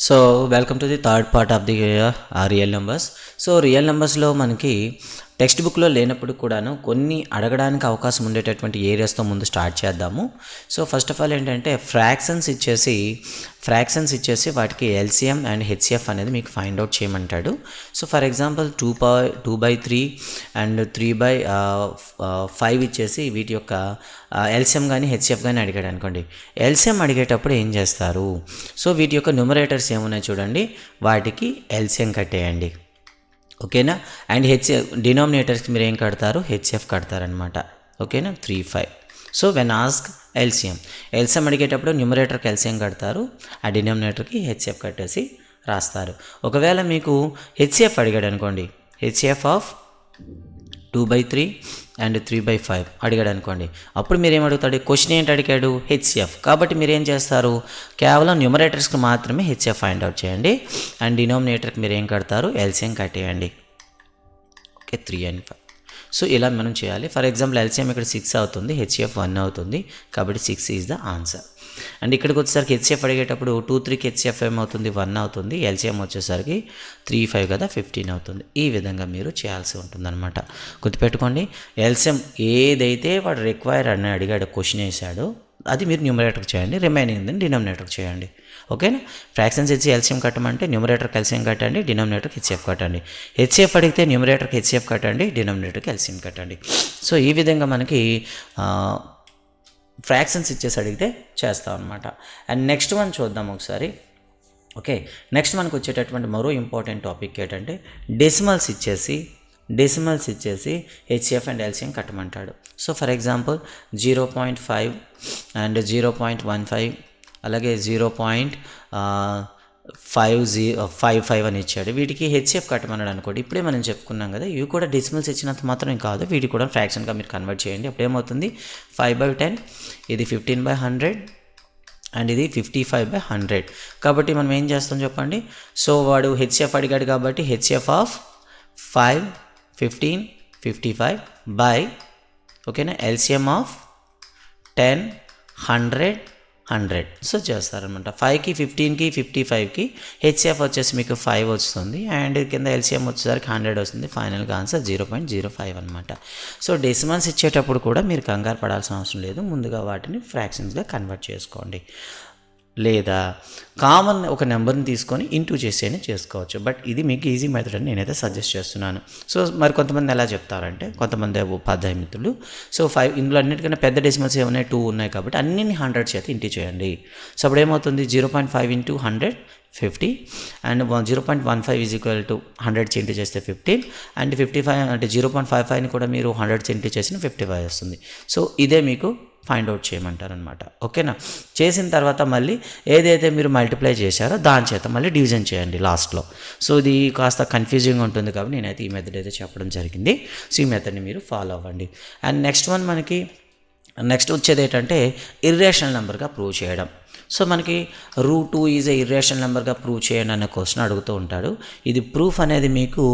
So welcome to the third part of the real numbers so real నెంబర్స్లో మనకి text బుక్లో లేనప్పుడు కూడాను కొన్ని అడగడానికి అవకాశం ఉండేటటువంటి ఏరియాస్తో ముందు స్టార్ట్ చేద్దాము. సో ఫస్ట్ ఆఫ్ ఆల్ ఏంటంటే ఫ్రాక్షన్స్ ఇచ్చేసి ఫ్రాక్షన్స్ ఇచ్చేసి వాటికి ఎల్సిఎం అండ్ హెచ్సిఎఫ్ అనేది మీకు find out చేయమంటాడు. So for example two by two by three and three by five ఇచ్చేసి వీటి యొక్క ఎల్సిఎం కానీ హెచ్సిఎఫ్ కానీ అడిగాడు అనుకోండి. ఎల్సిఎం అడిగేటప్పుడు ఏం చేస్తారు? సో వీటి యొక్క న్యూమరేటర్స్ ఏమున్నాయి చూడండి? వాటికి ఎల్సిఎం కట్టేయండి. ఓకేనా? అండ్ హెచ్ఎఫ్ డినామినేటర్స్కి మీరు ఏం కడతారు? హెచ్ఎఫ్ కడతారనమాట ఓకేనా? Three five. So when ask LCM. LCM అడిగేటప్పుడు న్యూమరేటర్కి ఎల్సిఎం కడతారు. ఆ డినామినేటర్కి హెచ్ఎఫ్ కట్టేసి రాస్తారు. ఒకవేళ మీకు హెచ్సిఎఫ్ అడిగాడు అనుకోండి HCF of two by three and three by five అడిగాడు అనుకోండి అప్పుడు మీరు అడుగుతాడు క్వశ్చన్ ఏంటి అడిగాడు? హెచ్సిఎఫ్ కాబట్టి మీరు ఏం చేస్తారు? కేవలం న్యూమరేటర్స్కి మాత్రమే హెచ్సిఎఫ్ ఫైండ్ అవుట్ చేయండి. అండ్ డినామినేటర్కి మీరు ఏం కడతారు LCM కట్టేయండి. Okay three and five so ఇలా మనం చేయాలి. ఫర్ ఎగ్జాంపుల్ ఎల్సిఎం ఇక్కడ సిక్స్ అవుతుంది హెచ్ఎఫ్ వన్ అవుతుంది. కాబట్టి six is the answer and ఇక్కడికి వచ్చేసరికి హెచ్ఎఫ్ అడిగేటప్పుడు టూ త్రీకి హెచ్ఎఫ్ ఏమవుతుంది వన్ అవుతుంది. ఎల్సిఎం వచ్చేసరికి త్రీ ఫైవ్ కదా ఫిఫ్టీన్ అవుతుంది. ఈ విధంగా మీరు చేయాల్సి ఉంటుందన్నమాట. గుర్తుపెట్టుకోండి ఎల్సిఎం ఏదైతే వాడు రిక్వైర్ అని అడిగాడు క్వశ్చన్ వేశాడో అది మీరు న్యూమరేటర్కి చేయండి. రిమైనింగ్ డినామినేటర్కి చేయండి. ఓకేనా? ఫ్రాక్షన్స్ ఇచ్చి ఎల్సిఎం కట్టమంటే న్యూమరేటర్కి ఎల్సిఎం కట్టండి డినామినేటర్కి హెచ్ఎఫ్ కట్టండి. హెచ్ఎఫ్ అడిగితే న్యూమరేటర్కి హెచ్ఎఫ్ కట్టండి డినామినేటర్కి ఎల్సిఎం కట్టండి. సో ఈ విధంగా మనకి ఫ్రాక్షన్స్ ఇచ్చేసి అడిగితే చేస్తాం అనమాట అండ్ నెక్స్ట్ వన్ చూద్దాం ఒకసారి. ఓకే నెక్స్ట్ మనకు వచ్చేటటువంటి మరో ఇంపార్టెంట్ టాపిక్ ఏంటంటే డెసిమల్స్ ఇచ్చేసి డెసిమల్స్ ఇచ్చేసి HF and LCM కట్టమంటాడు. So for example zero point five and zero point one five అలాగే జీరో పాయింట్ ఫైవ్ జీ ఫైవ్ ఫైవ్ అని ఇచ్చాడు. వీటికి హెచ్ఎఫ్ కట్టమన్నాడు అనుకోండి. ఇప్పుడే మనం చెప్పుకున్నాం కదా ఇవి కూడా డిసిమల్స్ ఇచ్చినంత మాత్రం కాదు. వీటి కూడా ఫ్రాక్షన్గా మీరు కన్వర్ట్ చేయండి. అప్పుడు ఏమవుతుంది? ఫైవ్ బై టెన్ ఇది ఫిఫ్టీన్ బై హండ్రెడ్ అండ్ ఇది ఫిఫ్టీ ఫైవ్ బై హండ్రెడ్. కాబట్టి మనం ఏం చేస్తాం చెప్పండి? సో వాడు హెచ్ఎఫ్ అడిగాడు కాబట్టి HF of five fifteen fifty five by ఓకేనా? LCM of ten hundred hundred. So చేస్తారనమాట ఫైవ్కి ఫిఫ్టీన్కి ఫిఫ్టీ ఫైవ్కి హెచ్ఎఫ్ వచ్చేసి మీకు ఫైవ్ వస్తుంది. అండ్ కింద ఎల్సిఎం వచ్చేసరికి హండ్రెడ్ వస్తుంది. ఫైనల్గా answer zero point zero five అనమాట సో డెసిమల్స్ ఇచ్చేటప్పుడు కూడా మీరు కంగారు పడాల్సిన అవసరం లేదు. ముందుగా వాటిని ఫ్రాక్షన్స్గా కన్వర్ట్ చేసుకోండి. లేదా కామన్ ఒక నెంబర్ని తీసుకొని ఇంటూ చేసేనే చేసుకోవచ్చు. బట్ ఇది మీకు ఈజీ మెథడ్ అని నేనైతే సజెస్ట్ చేస్తున్నాను. సో మరి కొంతమంది ఎలా చెప్తారంటే కొంతమంది ఉపాధ్యాయ మిత్రులు సో ఫైవ్ ఇందులో అన్నిటికన్నా పెద్ద డెసిమల్స్ ఏమైనా టూ ఉన్నాయి కాబట్టి అన్ని హండ్రెడ్ చేత ఇంటూ చేయండి. సో అప్పుడు ఏమవుతుంది? Zero point five into hundred fifty and zero point one five is equal to hundred into చేస్తే ఫిఫ్టీన్ అండ్ ఫిఫ్టీ ఫైవ్ అంటే జీరో పాయింట్ ఫైవ్ ఫైవ్ని కూడా మీరు హండ్రెడ్ చెంటీ చేసిన ఫిఫ్టీ ఫైవ్ వస్తుంది. సో ఇదే మీకు ఫైండ్ అవుట్ చేయమంటారనమాట ఓకేనా? చేసిన తర్వాత మళ్ళీ ఏదైతే మీరు మల్టిప్లై చేశారో దాని చేత మళ్ళీ డివిజన్ చేయండి లాస్ట్లో. సో ఇది కాస్త కన్ఫ్యూజింగ్ ఉంటుంది కాబట్టి నేనైతే ఈ మెథడ్ అయితే చెప్పడం జరిగింది. సో ఈ మెథడ్ని మీరు ఫాలో అవ్వండి. అండ్ నెక్స్ట్ వన్ మనకి నెక్స్ట్ వచ్చేది ఏంటంటే ఇర్రేషనల్ నెంబర్గా ప్రూవ్ చేయడం. సో మనకి root two is a irrational నెంబర్గా prove చేయండి అనే క్వశ్చన్ అడుగుతూ ఉంటాడు. ఇది ప్రూఫ్ అనేది మీకు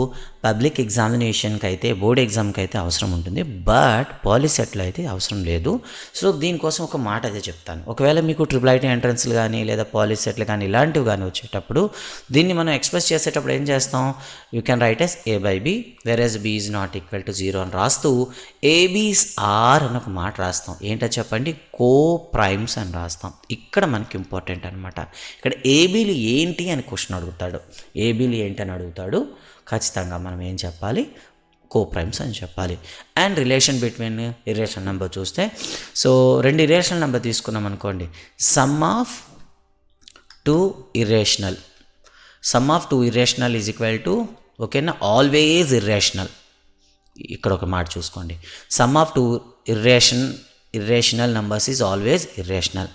పబ్లిక్ ఎగ్జామినేషన్కి అయితే బోర్డ్ ఎగ్జామ్కి అయితే అవసరం ఉంటుంది. బట్ పాలిసెట్లో అయితే అవసరం లేదు. సో దీనికోసం ఒక మాట అయితే చెప్తాను. ఒకవేళ మీకు ట్రిపుల్ ఐటీ ఎంట్రన్స్లు కానీ లేదా పాలిసెట్లు కానీ ఇలాంటివి కానీ వచ్చేటప్పుడు దీన్ని మనం ఎక్స్ప్రెస్ చేసేటప్పుడు ఏం చేస్తాం? You can write as a by b where as b is not equal to zero అని రాస్తూ ఏబీస్ ఆర్ అని ఒక మాట రాస్తాం. ఏంటో చెప్పండి? కో ప్రైమ్స్ అని రాస్తాం. ఇక్కడ మనకి ఇంపార్టెంట్ అనమాట ఇక్కడ ఏబీలు ఏంటి అని క్వశ్చన్ అడుగుతాడు. ఏబీలు ఏంటి అని అడుగుతాడు? ఖచ్చితంగా మనం ఏం చెప్పాలి? కో ప్రైమ్స్ అని చెప్పాలి. And relation between irrational number చూస్తే సో రెండు ఇరేషనల్ నెంబర్ తీసుకున్నాం అనుకోండి. Sum of two irrational sum of two irrational is equal to ఓకేనా ఆల్వేజ్ ఇర్రేషనల్ ఇక్కడ ఒక మాట చూసుకోండి. Sum of two irrational irrational numbers is always irrational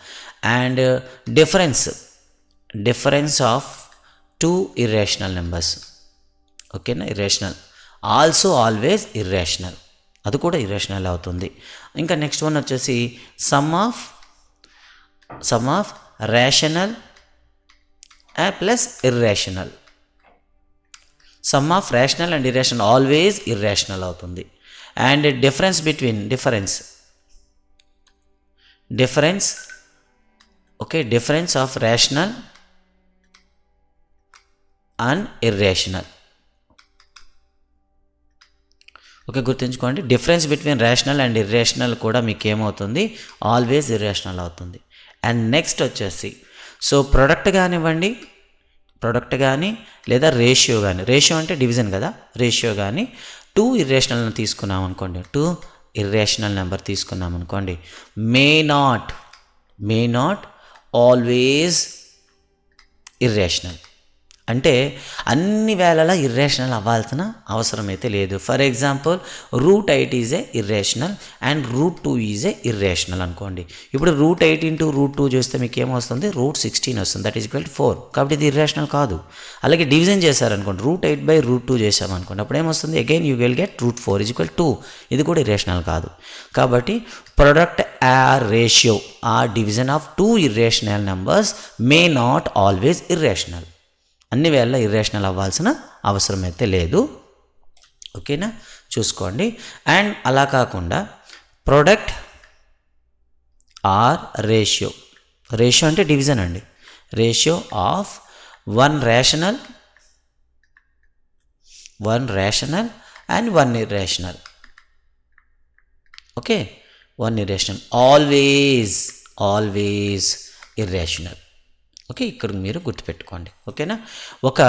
and difference difference of two irrational numbers ఓకేనా? Irrational also always irrational అది కూడా irrational అవుతుంది. ఇంకా నెక్స్ట్ వన్ వచ్చేసి sum of sum of rational plus irrational some of rational and irrational always irrational అవుతుంది. And difference between difference difference okay difference of rational and irrational okay గుర్తుంచుకోండి difference between rational and irrational కూడా మీకు ఏమవుతుంది always irrational అవుతుంది. And next వచ్చేసి so product కానివ్వండి product కానీ లేదా రేషియో కానీ రేషియో అంటే డివిజన్ కదా రేషియో కానీ టూ ఇర్రేషనల్ని తీసుకున్నాం అనుకోండి టూ ఇర్రేషనల్ నెంబర్ తీసుకున్నాం అనుకోండి may not may not always irrational అంటే అన్ని వేళలా ఇర్రేషనల్ అవ్వాల్సిన అవసరం అయితే లేదు. For example root eight is a irrational and root two is a irrational అనుకోండి. ఇప్పుడు root eight into root two చేస్తే మీకు ఏమొస్తుంది రూట్ సిక్స్టీన్ వస్తుంది. That is equal to four కాబట్టి ఇది ఇర్రేషనల్ కాదు. అలాగే డివిజన్ చేశారనుకోండి root eight by root two చేసామనుకోండి అప్పుడు ఏమొస్తుంది again you will get root four is equal to ఇది కూడా ఇర్రేషనల్ కాదు. కాబట్టి product or ratio or division of two irrational numbers may not always irrational అన్ని వేళ ఇర్రేషనల్ అవ్వాల్సిన అవసరం అయితే లేదు. ఓకేనా? చూసుకోండి. అండ్ అలా కాకుండా ప్రొడక్ట్ ఆర్ రేషియో రేషియో అంటే డివిజన్ అండి. Ratio of one rational one rational and one irrational okay one irrational always always irrational okay ఇక్కడ మీరు గుర్తుపెట్టుకోండి. ఓకేనా? ఒక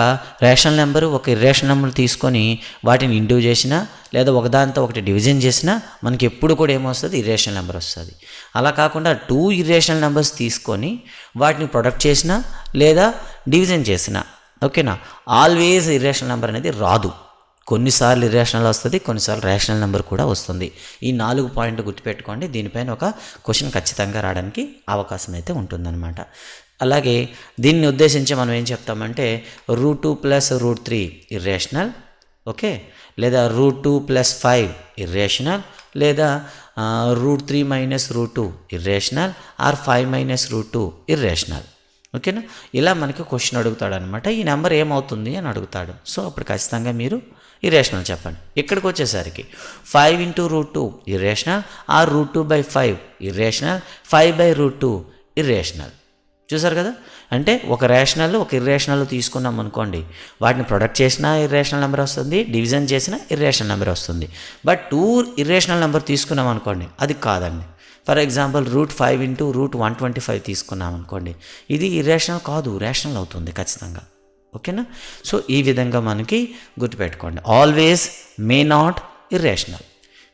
రేషన్ నెంబరు ఒక ఇర్రేషనల్ నెంబర్ తీసుకొని వాటిని ఇండివ్ చేసినా లేదా ఒకదానితో ఒకటి డివిజన్ చేసినా మనకి ఎప్పుడు కూడా ఏమొస్తుంది? ఇర్రేషనల్ నెంబర్ వస్తుంది. అలా కాకుండా టూ ఇరేషనల్ నెంబర్స్ తీసుకొని వాటిని ప్రొడక్ట్ చేసినా లేదా డివిజన్ చేసినా ఓకేనా? ఆల్వేస్ ఇరేషనల్ నెంబర్ అనేది రాదు. కొన్నిసార్లు ఇరేషనల్ వస్తుంది కొన్నిసార్లు రేషనల్ నెంబర్ కూడా వస్తుంది. ఈ నాలుగు పాయింట్లు గుర్తుపెట్టుకోండి. దీనిపైన ఒక క్వశ్చన్ ఖచ్చితంగా రావడానికి అవకాశం అయితే ఉంటుందన్నమాట. అలాగే దీన్ని ఉద్దేశించి మనం ఏం చెప్తామంటే root two plus root three irrational okay? లేదా root two plus five irrational లేదా root three minus root two irrational or five minus root two irrational ఓకేనా? ఇలా మనకి క్వశ్చన్ అడుగుతాడు అనమాట ఈ నెంబర్ ఏమవుతుంది అని అడుగుతాడు. సో అప్పుడు ఖచ్చితంగా మీరు ఇరేషనల్ చెప్పండి. ఇక్కడికి వచ్చేసరికి five into root two irrational or root two by five irrational five by root two irrational చూసారు కదా? అంటే ఒక రేషనల్ ఒక ఇర్రేషనల్ తీసుకున్నాం అనుకోండి. వాటిని ప్రొడక్ట్ చేసినా ఇర్రేషనల్ నెంబర్ వస్తుంది డివిజన్ చేసినా ఇర్రేషనల్ నెంబర్ వస్తుంది. బట్ టూ ఇర్రేషనల్ నెంబర్ తీసుకున్నాం అనుకోండి అది కాదండి. For example root five into root one twenty five తీసుకున్నాం అనుకోండి ఇది ఇర్రేషనల్ కాదు రేషనల్ అవుతుంది ఖచ్చితంగా. ఓకేనా? సో ఈ విధంగా మనకి గుర్తుపెట్టుకోండి. Always may not irrational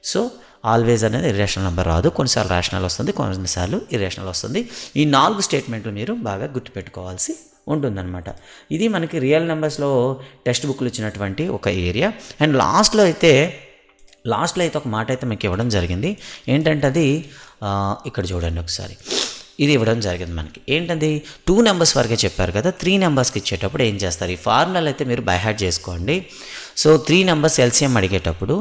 so always అనేది ఇరేషనల్ నెంబర్ రాదు. కొన్నిసార్లు రేషనల్ వస్తుంది కొన్నిసార్లు ఇరేషనల్ వస్తుంది. ఈ నాలుగు స్టేట్మెంట్లు మీరు బాగా గుర్తుపెట్టుకోవాల్సి ఉంటుందన్నమాట. ఇది మనకి రియల్ నెంబర్స్లో టెక్స్ట్ బుక్లు ఇచ్చినటువంటి ఒక ఏరియా అండ్ లాస్ట్లో అయితే లాస్ట్లో అయితే ఒక మాట అయితే మీకు ఇవ్వడం జరిగింది. ఏంటంటే అది ఇక్కడ చూడండి ఒకసారి. ఇది ఇవ్వడం జరిగింది మనకి. ఏంటది? టూ నెంబర్స్ వరకే చెప్పారు కదా త్రీ నెంబర్స్కి ఇచ్చేటప్పుడు ఏం చేస్తారు? ఈ ఫార్ములాలు అయితే మీరు బైహార్ట్ చేసుకోండి. సో త్రీ నెంబర్స్ ఎల్సిఎం అడిగేటప్పుడు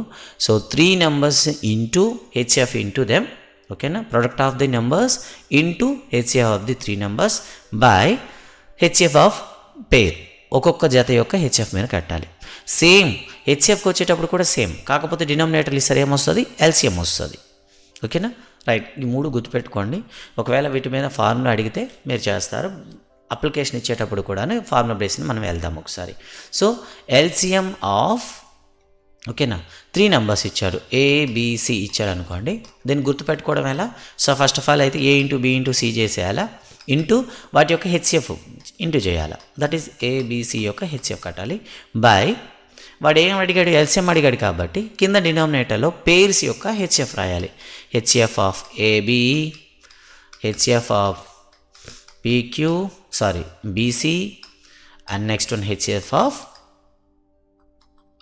so three numbers into HF into them ఓకేనా product of the numbers into HF of the three numbers by HF of pair ఒక్కొక్క జత యొక్క హెచ్ఎఫ్ మీద కట్టాలి. సేమ్ హెచ్ఎఫ్కి వచ్చేటప్పుడు కూడా సేమ్ కాకపోతే డినామినేటర్లు ఇస్తారు ఏమొస్తుంది? ఎల్సిఎం వస్తుంది. ఓకేనా రైట్ ఈ మూడు గుర్తుపెట్టుకోండి. ఒకవేళ వీటి మీద ఫార్ములా అడిగితే మీరు చేస్తారు. అప్లికేషన్ ఇచ్చేటప్పుడు కూడా ఫార్ములా బేస్ని మనం వెళ్దాం ఒకసారి. సో ఎల్సిఎం ఆఫ్ ఓకేనా? త్రీ నెంబర్స్ ఇచ్చారు. ఏబిసి ఇచ్చారు అనుకోండి. దీన్ని గుర్తుపెట్టుకోవడం ఎలా? సో ఫస్ట్ ఆఫ్ ఆల్ అయితే A into B into C చేసేయాలా? Into వాటి యొక్క హెచ్ఎఫ్ ఇంటూ చేయాలా? దట్ ఈస్ ఏబిసి యొక్క హెచ్ఎఫ్ కట్టాలి. బై వాడు ఏం అడిగాడు? ఎల్సిఎం అడిగాడు కాబట్టి కింద డినామినేటర్లో పేర్స్ యొక్క హెచ్ఎఫ్ రాయాలి. HF of AB HF of PQ sorry BC and next one HF of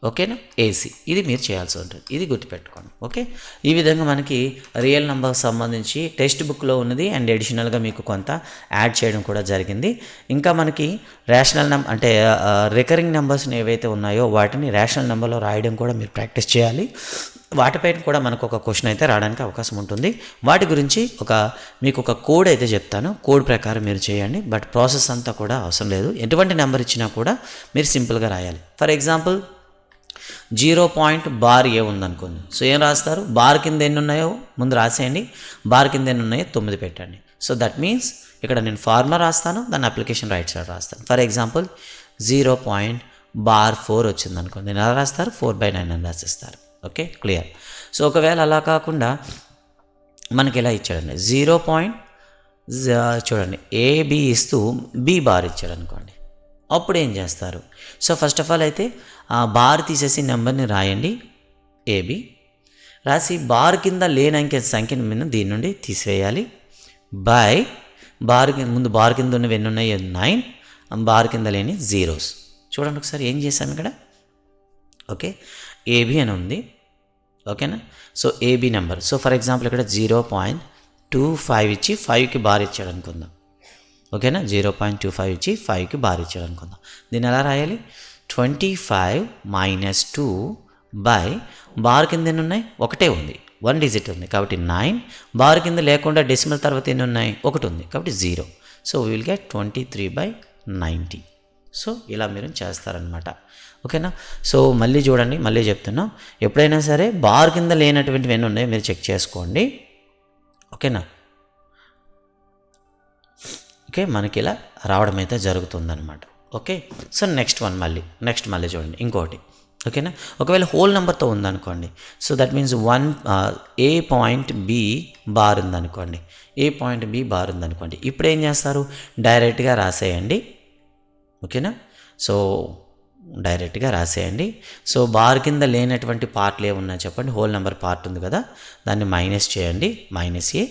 ఓకేనా? ఏసీ ఇది మీరు చేయాల్సి ఉంటుంది. ఇది గుర్తుపెట్టుకోండి. ఓకే? ఈ విధంగా మనకి రియల్ నెంబర్కి సంబంధించి టెక్స్ట్ బుక్లో ఉన్నది అండ్ అడిషనల్గా మీకు కొంత యాడ్ చేయడం కూడా జరిగింది. ఇంకా మనకి రేషనల్ నెంబర్ అంటే రికరింగ్ నెంబర్స్ని ఏవైతే ఉన్నాయో వాటిని రేషనల్ నెంబర్లో రాయడం కూడా మీరు ప్రాక్టీస్ చేయాలి. వాటిపైన కూడా మనకు ఒక క్వశ్చన్ అయితే రావడానికి అవకాశం ఉంటుంది. వాటి గురించి ఒక మీకు ఒక కోడ్ అయితే చెప్తాను. కోడ్ ప్రకారం మీరు చేయండి. బట్ ప్రాసెస్ అంతా కూడా అవసరం లేదు. ఎటువంటి నెంబర్ ఇచ్చినా కూడా మీరు సింపుల్గా రాయాలి. For example zero point bar A ఉందనుకోండి. సో ఏం రాస్తారు? బార్ కింద ఎన్ని ఉన్నాయో ముందు రాసేయండి. బార్ కింద ఎన్ని ఉన్నాయో తొమ్మిది పెట్టండి. సో దట్ మీన్స్ ఇక్కడ నేను ఫార్ములా రాస్తాను దాని అప్లికేషన్ రైట్ సైడ్ రాస్తాను. For example zero point bar four వచ్చింది అనుకోండి నేను ఎలా రాస్తారు? ఫోర్ బై నైన్ అని రాసిస్తారు. ఓకే? క్లియర్. సో ఒకవేళ అలా కాకుండా మనకి ఎలా ఇచ్చాడండి? జీరో పాయింట్ చూడండి. ఏబి ఇస్తూ బి బార్ ఇచ్చాడు అనుకోండి అప్పుడు ఏం చేస్తారు? సో ఫస్ట్ ఆఫ్ ఆల్ అయితే బార్ తీసేసి నెంబర్ని రాయండి ఏబి. రాసి బార్ కింద లేని అంకె సంఖ్యను మీద దీని నుండి తీసివేయాలి బై. బార్ కింద ముందు బార్ కింద ఉన్నవి ఎన్ని ఉన్నాయి? నైన్. బార్ కింద లేని జీరోస్. చూడండి ఒకసారి ఏం చేశాను ఇక్కడ? ఓకే. ఏబి అని ఉంది. ఓకేనా? So AB number. So for example ఇక్కడ జీరో పాయింట్ టూ ఫైవ్ ఇచ్చి ఫైవ్కి బార్ ఇచ్చాడు అనుకుందాం. ఓకేనా? జీరో పాయింట్ టూ ఫైవ్ ఇచ్చి ఫైవ్కి బార్ ఇచ్చాడు అనుకుందాం. దీన్ని ఎలా రాయాలి? Twenty five minus two by bar కింద ఎన్ని ఉన్నాయి? ఒకటే ఉంది. వన్ డిజిట్ ఉంది. కాబట్టి నైన్ బార్ కింద లేకుండా డెసిమల్ తర్వాత ఎన్ని ఉన్నాయి? ఒకటి ఉంది. కాబట్టి zero so will get twenty three by ninety so ఇలా మీరు చేస్తారనమాట ఓకేనా? సో మళ్ళీ చూడండి. మళ్ళీ చెప్తున్నాం. ఎప్పుడైనా సరే బార్ కింద లేనటువంటివి ఎన్ని ఉన్నాయో? మీరు చెక్ చేసుకోండి. ఓకేనా? ఓకే మనకి ఇలా రావడం అయితే జరుగుతుందన్నమాట. ఓకే? సో నెక్స్ట్ వన్ మళ్ళీ. నెక్స్ట్ మళ్ళీ చూడండి. ఇంకోటి. ఓకేనా? ఒకవేళ హోల్ నెంబర్తో ఉందనుకోండి. So that means one A point B bar ఉందనుకోండి. ఏ పాయింట్ బి బార్ ఉందనుకోండి. ఇప్పుడు ఏం చేస్తారు? డైరెక్ట్గా రాసేయండి. ఓకేనా? సో డైరెక్ట్గా రాసేయండి. సో బార్ కింద లేనటువంటి పార్ట్లు ఏమున్నా చెప్పండి? హోల్ నెంబర్ పార్ట్ ఉంది కదా? దాన్ని మైనస్ చేయండి. Minus A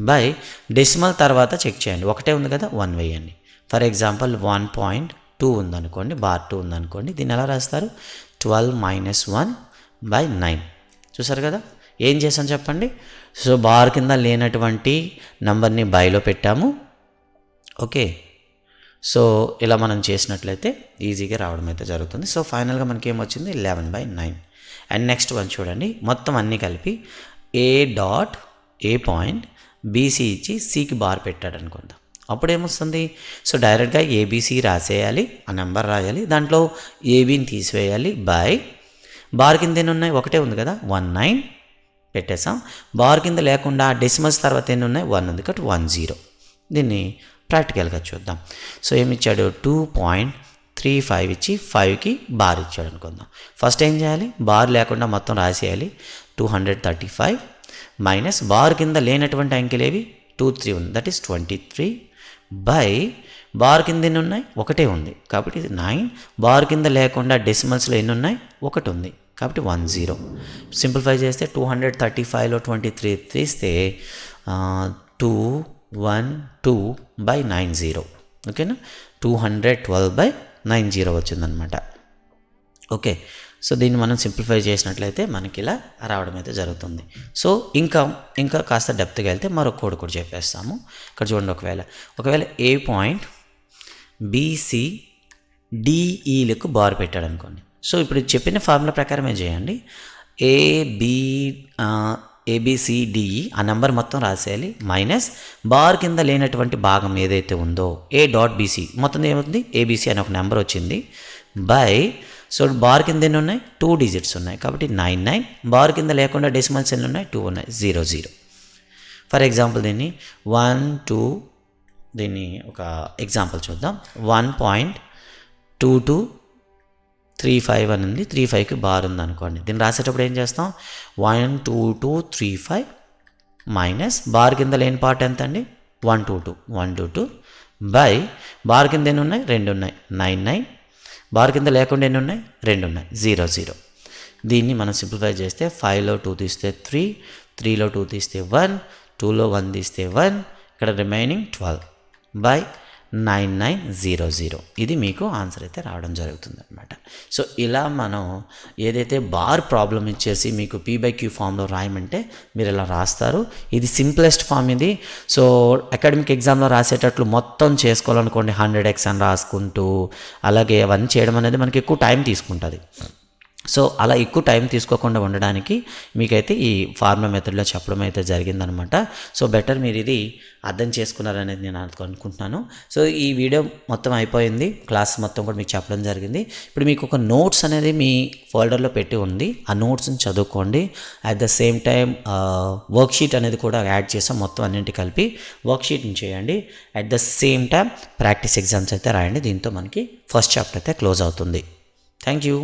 by. డెసిమల్ తర్వాత చెక్ చేయండి. ఒకటే ఉంది కదా? వన్ వేయండి. For example one point two ఉందనుకోండి బార్ టూ ఉందనుకోండి దీన్ని ఎలా రాస్తారు? Twelve minus one by nine. చూసారు కదా? ఏం చేసాం చెప్పండి? సో బార్ కింద లేనటువంటి నంబర్ని బైలో పెట్టాము. ఓకే. సో ఇలా మనం చేసినట్లయితే ఈజీగా రావడం అయితే జరుగుతుంది. సో ఫైనల్గా మనకి ఏమొచ్చింది eleven by nine. And next one చూడండి. మొత్తం అన్నీ కలిపి A dot A point BC ఇచ్చి సికి బార్ పెట్టాడు అనుకుందాం అప్పుడు ఏమొస్తుంది సో డైరెక్ట్గా ఏబీసీ రాసేయాలి ఆ నెంబర్ రాయాలి దాంట్లో ఏబీని తీసివేయాలి బై. బార్ కింద ఎన్ని ఉన్నాయి ఒకటే ఉంది కదా వన్ నైన్ పెట్టేసాం బార్ కింద లేకుండా డెసిమల్స్ తర్వాత ఎన్ని ఉన్నాయి వన్ ఉంది కాబట్టి వన్ జీరో. దీన్ని ప్రాక్టికల్గా చూద్దాం. సో ఏమి ఇచ్చాడు టూ పాయింట్ త్రీ ఫైవ్ ఇచ్చి ఫైవ్కి బార్ ఇచ్చాడు అనుకుందాం. ఫస్ట్ ఏం చేయాలి? బార్ లేకుండా మొత్తం రాసేయాలి. Two hundred thirty five minus bar కింద లేనటువంటి అంకెలేవి? టూ త్రీ ఉంది. That is twenty three. By bar కింద ఎన్ని ఉన్నాయి? ఒకటే ఉంది. కాబట్టి ఇది నైన్. బార్ కింద లేకుండా డెసిమల్స్లో ఎన్ని ఉన్నాయి? ఒకటి ఉంది. కాబట్టి వన్ జీరో. సింప్లిఫై చేస్తే టూ హండ్రెడ్ థర్టీ ఫైవ్లో ట్వంటీ త్రీ తీస్తే two one two by nine zero. ఓకేనా? Two hundred twelve by nine zero వచ్చిందనమాట. ఓకే. సో దీన్ని మనం సింప్లిఫై చేసినట్లయితే మనకి ఇలా రావడం అయితే జరుగుతుంది. సో ఇంకా ఇంకా కాస్త డెప్త్గా వెళ్తే మరొక కోడ్ కూడా చెప్పేస్తాము. ఇక్కడ చూడండి ఒకవేళ. ఒకవేళ ఏ పాయింట్ బీసీ డిఈలకు e బార్ పెట్టాడు అనుకోండి సో ఇప్పుడు చెప్పిన ఫార్ములా ప్రకారమే చేయండి. ఏబి ఏబిసిడిఈ ఆ e నెంబర్ మొత్తం రాసేయాలి. మైనస్ బార్ కింద లేనటువంటి భాగం ఏదైతే ఉందో ఏ డాట్ బీసీ మొత్తం ఏమవుతుంది? ఏబీసీ అనే ఒక నెంబర్ వచ్చింది. బై సో బార్ కింద ఎన్ని ఉన్నాయి? టూ డిజిట్స్ ఉన్నాయి. కాబట్టి నైన్ నైన్ బార్ కింద లేకుండా డెసిమల్స్ ఎన్ని ఉన్నాయి. టూ ఉన్నాయి. జీరో జీరో ఫర్ ఎగ్జాంపుల్ దీన్ని వన్ టూ దీన్ని ఒక ఎగ్జాంపుల్ చూద్దాం. One point two two three five అని ఉంది. త్రీ ఫైవ్కి బార్ ఉంది అనుకోండి. దీన్ని రాసేటప్పుడు ఏం చేస్తాం? One two two three five minus bar కింద లేని పార్ట్ ఎంత అండి one two two one two two by bar కింద ఎన్ని ఉన్నాయి? రెండు ఉన్నాయి. నైన్ నైన్ బార్ కింద లేకుండా ఎన్ని ఉన్నాయి? రెండు ఉన్నాయి. Zero zero. దీన్ని మనం సింప్లిఫై చేస్తే ఫైవ్లో టూ తీస్తే త్రీ త్రీలో టూ తీస్తే వన్ టూలో వన్ తీస్తే వన్ ఇక్కడ remaining twelve. By. Nine nine zero zero. ఇది మీకు ఆన్సర్ అయితే రావడం జరుగుతుంది అనమాట సో ఇలా మనం ఏదైతే బార్ ప్రాబ్లం ఇచ్చేసి మీకు పీ బై క్యూ ఫామ్లో రాయమంటే మీరు ఇలా రాస్తారు. ఇది సింప్లెస్ట్ ఫామ్ ఇది. సో అకాడమిక్ ఎగ్జామ్లో రాసేటట్లు మొత్తం చేసుకోవాలనుకోండి హండ్రెడ్ ఎక్స్ అని రాసుకుంటూ అలాగే అవన్నీ చేయడం అనేది మనకి ఎక్కువ టైం తీసుకుంటుంది. సో అలా ఎక్కువ టైం తీసుకోకుండా ఉండడానికి మీకైతే ఈ ఫార్మా మెథడ్లో చెప్పడం అయితే జరిగిందనమాట. సో బెటర్ మీరు ఇది అర్థం చేసుకున్నారనేది నేను అనుకుంటున్నాను. సో ఈ వీడియో మొత్తం అయిపోయింది. క్లాస్ మొత్తం కూడా మీకు చెప్పడం జరిగింది. ఇప్పుడు మీకు ఒక నోట్స్ అనేది మీ ఫోల్డర్లో పెట్టి ఉంది. ఆ నోట్స్ని చదువుకోండి. At the same time worksheet అనేది కూడా యాడ్ చేసాం మొత్తం అన్నింటి కలిపి. వర్క్షీట్ని చేయండి. At the same time practice exams అయితే రాయండి. దీంతో మనకి ఫస్ట్ చాప్టర్ అయితే క్లోజ్ అవుతుంది. Thank you